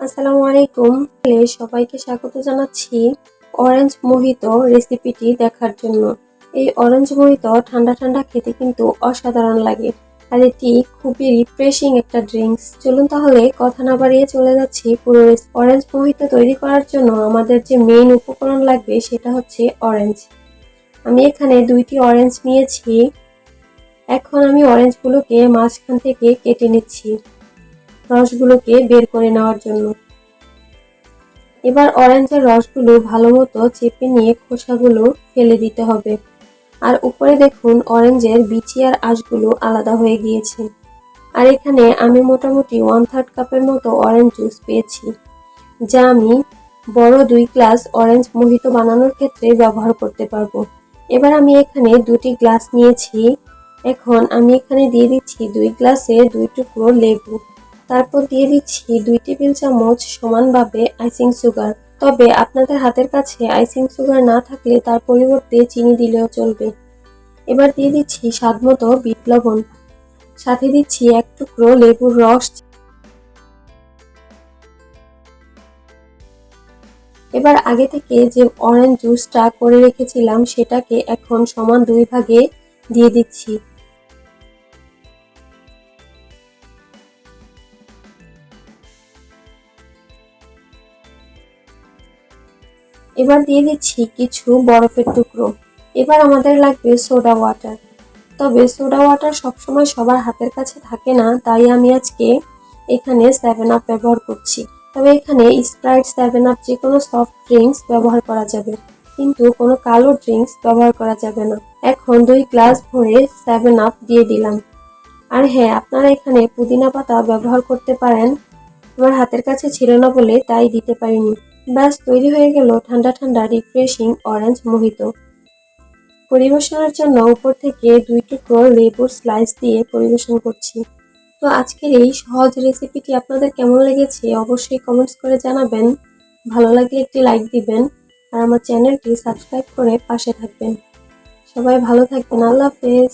আসসালামু আলাইকুম। সবাইকে স্বাগত জানাচ্ছি অরেঞ্জ মোহিত রেসিপিটি দেখার জন্য। এই অরেঞ্জ মোহিত ঠান্ডা ঠান্ডা খেতে কিন্তু অসাধারণ লাগে। আর এটি খুবই রিফ্রেশিং একটা ড্রিঙ্কস চলুন তাহলে কথা না বাড়িয়ে চলে যাচ্ছি পুরো অরেঞ্জ মোহিত তৈরি করার জন্য আমাদের যে মেইন উপকরণ লাগবে সেটা হচ্ছে অরেঞ্জ আমি এখানে দুইটি অরেঞ্জ নিয়েছি। এখন আমি অরেঞ্জগুলোকে মাঝখান থেকে কেটে নিচ্ছি। রসগুলোকে বের করে নেওয়ার জন্য। এবার অরেঞ্জের রসগুলো ভালো মতো চেপে নিয়ে খোসাগুলো ফেলে দিতে হবে। আর উপরে দেখুন অরেঞ্জের বিচি আর আঁশগুলো আলাদা হয়ে গিয়েছে। আর এখানে আমি মোটামুটি ওয়ান থার্ড কাপের মতো অরেঞ্জ জুস পেয়েছি, যা আমি বড় দুই গ্লাস অরেঞ্জ মোহিত বানানোর ক্ষেত্রে ব্যবহার করতে পারব। এবার আমি এখানে দুটি গ্লাস নিয়েছি। এখন আমি এখানে দিয়ে দিচ্ছি দুই গ্লাসে দুই টুকরো লেবু। তারপর দিয়ে দিচ্ছি দুই টেবিল চামচ সমানভাবে আইসিং সুগার। তবে আপনাদের হাতের কাছে আইসিং সুগার না থাকলে তার পরিবর্তে চিনি দিলেও চলবে। এবার দিয়ে দিচ্ছি স্বাদ মতো বিট সাথে দিচ্ছি এক টুকরো লেবুর রস। এবার আগে থেকে যে অরেঞ্জ জুসটা করে রেখেছিলাম, সেটাকে এখন সমান দুই ভাগে দিয়ে দিচ্ছি। এবার দিয়ে দিচ্ছি কিছু বরফের টুকরো। এবার আমাদের লাগবে সোডা ওয়াটার তবে সোডা ওয়াটার সবসময় সবার হাতের কাছে থাকে না, তাই আমি আজকে এখানে সেভেন আপ ব্যবহার করছি। তবে এখানে স্প্রাইট সেভেন আপ যে কোনো সফট ড্রিঙ্কস ব্যবহার করা যাবে, কিন্তু কোনো কালো ড্রিঙ্কস ব্যবহার করা যাবে না। এখন দুই গ্লাস ভরে সেভেন আপ দিয়ে দিলাম। আর হ্যাঁ আপনারা এখানে পুদিনা পাতা ব্যবহার করতে পারেন, আমার হাতের কাছে ছিল না বলে তাই দিতে পারিনি। ব্যাস তৈরি হয়ে গেল ঠান্ডা ঠান্ডা রিফ্রেশিং অরেঞ্জ মোহিত পরিবেশনের জন্য উপর থেকে দুই টুকরো লেবুর স্লাইস দিয়ে পরিবেশন করছি। তো আজকের এই সহজ রেসিপিটি আপনাদের কেমন লেগেছে অবশ্যই কমেন্টস করে জানাবেন। ভালো লাগলে একটি লাইক দিবেন আর আমার চ্যানেলটি সাবস্ক্রাইব করে পাশে থাকবেন। সবাই ভালো থাকবেন, আল্লাহ হাফেজ।